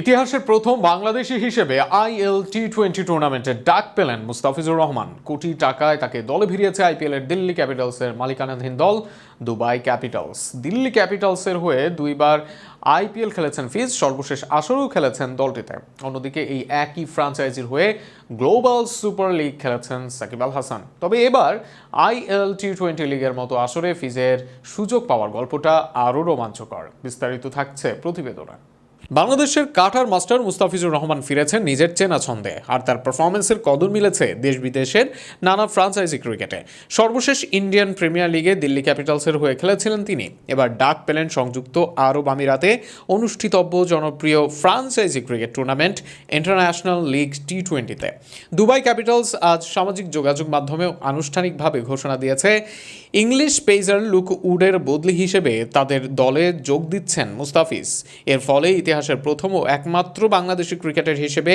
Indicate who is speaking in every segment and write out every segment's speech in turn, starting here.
Speaker 1: ইতিহাসের প্রথম বাংলাদেশি হিসেবে আইএল টি টোয়েন্টি টুর্নামেন্টে ডাক পেলেন মুস্তাফিজুর রহমান। কোটি টাকায় তাকে দলে ভিড়িয়েছে আইপিএল এর দিল্লি ক্যাপিটালসের মালিকানাধীন দল দুবাই ক্যাপিটালস। দিল্লি ক্যাপিটালসের হয়ে দুইবার আইপিএল খেলেছেন ফিজ, সর্বশেষ আসরেও খেলেছেন দলটিতে। অন্যদিকে এই একই ফ্রাঞ্চাইজির হয়ে গ্লোবাল সুপার লিগ খেলেছেন সাকিব আল হাসান। তবে এবার আইএল টি টোয়েন্টি লিগের মতো আসরে ফিজের সুযোগ পাওয়ার গল্পটা আরও রোমাঞ্চকর। বিস্তারিত থাকছে প্রতিবেদনে। বাংলাদেশের কাটার মাস্টার মুস্তাফিজুর রহমান ফিরেছেন নিজের চেনা ছন্দে, আর তার পারফরমেন্সের কদর মিলেছে দেশ বিদেশের নানা ফ্রাঞ্চাইজি ক্রিকেটে সর্বশেষ ইন্ডিয়ান প্রিমিয়ার লিগে দিল্লি ক্যাপিটালসের হয়ে খেলেছিলেন তিনি। এবার ডাক পেলেন সংযুক্ত আরব আমিরাতে অনুষ্ঠিতব্য জনপ্রিয় franchise cricket tournament international league T টোয়েন্টিতে দুবাই ক্যাপিটালস আজ সামাজিক যোগাযোগ মাধ্যমে আনুষ্ঠানিকভাবে ঘোষণা দিয়েছে ইংলিশ পেজার লুক উডের বদলি হিসেবে তাদের দলে যোগ দিচ্ছেন মুস্তাফিজ। এর ফলে ইতিহাসের প্রথম ও একমাত্র বাংলাদেশি ক্রিকেটার হিসেবে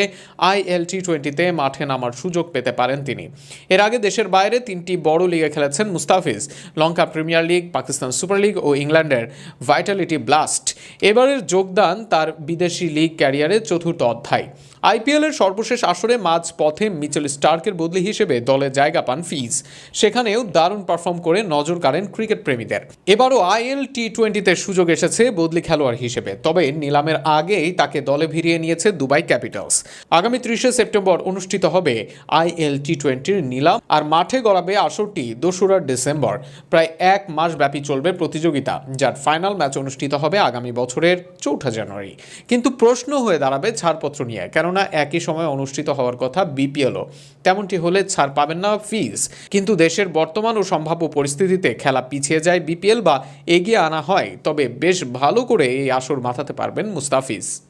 Speaker 1: আইএল টি টোয়েন্টিতে মাঠে নামার সুযোগ পেতে পারেন তিনি। এর আগে দেশের বাইরে তিনটি বড় লিগে খেলেছেন Mustafiz, Lanka premier league, Pakistan super league ও ইংল্যান্ডের ভাইটালিটি ব্লাস্ট। এবারের যোগদান তার বিদেশি লিগ ক্যারিয়ারের চতুর্থ অধ্যায়। আইপিএলের সর্বশেষ আসরে মাঝ পথে মিচেল স্টার্কের বদলি হিসেবে দলে জায়গা পান ফিজ। সেখানেও দারুণ পারফর্ম করে নজর কাড়েন ক্রিকেট প্রেমীদের। এবারও আইএল টি টোয়েন্টিতে সুযোগ এসেছে বদলি খেলোয়াড় হিসেবে। তবে নিলামের আগেই তাকে দলে ভিড়িয়ে নিয়েছে দুবাই ক্যাপিটালস। আগামী ত্রিশে সেপ্টেম্বর অনুষ্ঠিত হবে আইএল টি টোয়েন্টির নিলাম, আর মাঠে গড়াবে আসরটি দোসরা ডিসেম্বর। প্রায় এক মাস ব্যাপী চলবে প্রতিযোগিতা, যার ফাইনাল ম্যাচ অনুষ্ঠিত হবে আগামী বছরের চৌঠা জানুয়ারি। কিন্তু প্রশ্ন হয়ে দাঁড়াবে ছাড়পত্র নিয়ে, কেননা একই সময় অনুষ্ঠিত হওয়ার কথা বিপিএলও। তেমনটি হলে ছাড় পাবেন না ফিজ। কিন্তু দেশের বর্তমান ও সম্ভাব্য পরিস্থিতিতে খেলা পিছিয়ে যায় বিপিএল বা এগিয়ে আনা হয়, তবে বেশ ভালো করে এই আসর মাথাতে পারবেন মুস্তাফিজ